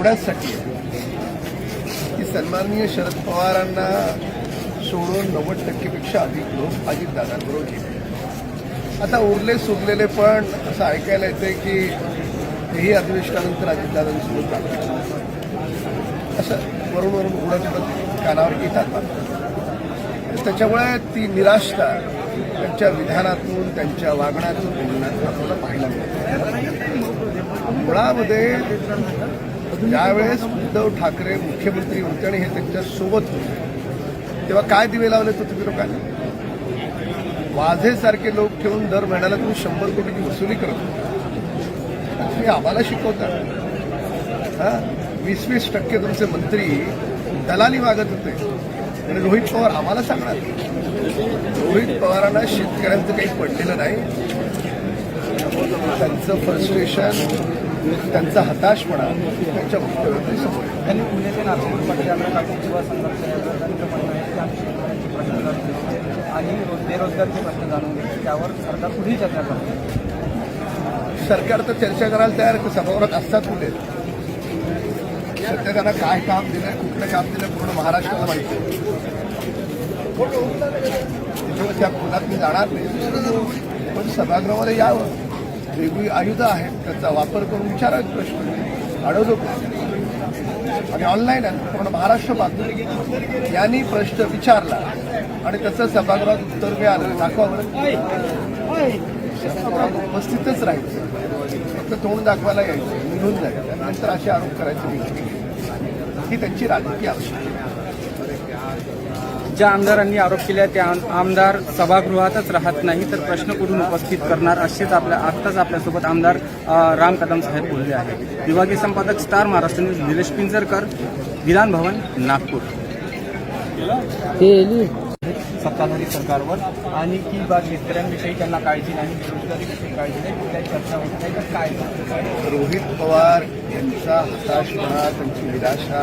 एवढ्याचसाठी की सन्माननीय शरद पवारांना सोडून नव्वद टक्केपेक्षा अधिक लोक अजितदादांबरोबर गेले आता उरले सुरलेले पण असं ऐकायला येते की हेही अधिवेशनानंतर अजितदादांसोबत जाणार असं वरून वरून उडत उडत कानावर येतात मात्र त्याच्यामुळे ती निराशता त्यांच्या विधानातून त्यांच्या वागण्यातून आपल्याला पाहायला मिळते. मुळामध्ये ज्यावेळेस उद्धव ठाकरे मुख्यमंत्री होते आणि हे त्यांच्यासोबत होते तेव्हा काय दिवे लावले तो तुम्ही लोकांनी? वाझेसारखे लोक ठेवून दर महिन्याला तुम्ही शंभर कोटीची वसुली करत तुम्ही आम्हाला शिकवता. हा? वीस वीस टक्के तुमचे मंत्री दलाली मागत होते. आणि रोहित पवार आम्हाला सांगणार रोहित पवारांना शेतकऱ्यांचं काही पडलेलं नाही. त्यांचं फ्रस्ट्रेशन त्यांचा हताशपणा त्यांच्या वक्तव्यातून समोर. त्यांनी पुणे ते नागपूर काढून युवा संघर्ष आणि रोज- बेरोजगारीचे प्रश्न जाणून घेतले त्यावर सरकार पुढेही चर्चा करते सरकार तर चर्चा करायला तयार सभागृहात असतात कुठे? त्यांना काय काम दिलंय कुठलं काम दिलंय पूर्ण महाराष्ट्राला माहिती आहे. त्याच्यामुळे त्या खोलात मी जाणार नाही. पण सभागृहामध्ये यावं. वेगळी आयुधं आहेत त्याचा वापर करून विचारा प्रश्न अडवतो आणि ऑनलाईन आहे. पूर्ण महाराष्ट्र बातमी यांनी प्रश्न विचारला. आणि त्याचं सभागृहात उत्तर मिळालं. दाखवावं सभागृहात उपस्थितच राहायचं. फक्त तोंड दाखवायला यायचं. निघून जायचं. नंतर असे आरोप करायचे. नाही ही त्यांची राजकीय आवश्यकता. आहे. ज्या आमदारांनी आरोप केले त्या आम- आमदार सभागृहातच राहत नाही तर प्रश्न कुठून उपस्थित करणार असेच आपल्या आत्ताच आपल्यासोबत आमदार राम कदम साहेब बोलले आहेत. विभागीय संपादक स्टार महाराष्ट्र न्यूज निलेश पिंजरकर विधान भवन नागपूर. सत्ताधारी सरकारवर आणि की बा शेतकऱ्यांविषयी त्यांना काळजी नाही बेरोजगारीविषयी काळजी नाही कुठल्याही चर्चा होत नाही तर काय रोहित पवार यांचा हताशपणा त्यांची निराशा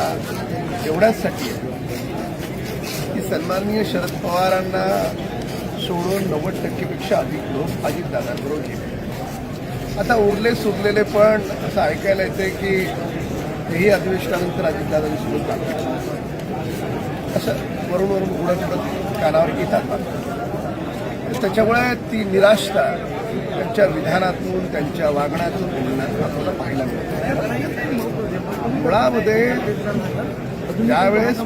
एवढ्याचसाठी आहे. सन्माननीय शरद पवारांना सोडून नव्वद टक्केपेक्षा अधिक लोक अजितदादांबरोबर गेले आता उरले सुरलेले पण असं ऐकायला येते की हेही अधिवेशनानंतर अजितदादांसोबत लागले असं वरून वरून उडत उडत कानावर येतात मात्र त्याच्यामुळे ती निराशता त्यांच्या विधानातून त्यांच्या वागण्यातून बोलण्यातून आपल्याला पाहायला मिळते. मुळामध्ये ज्यावेळेस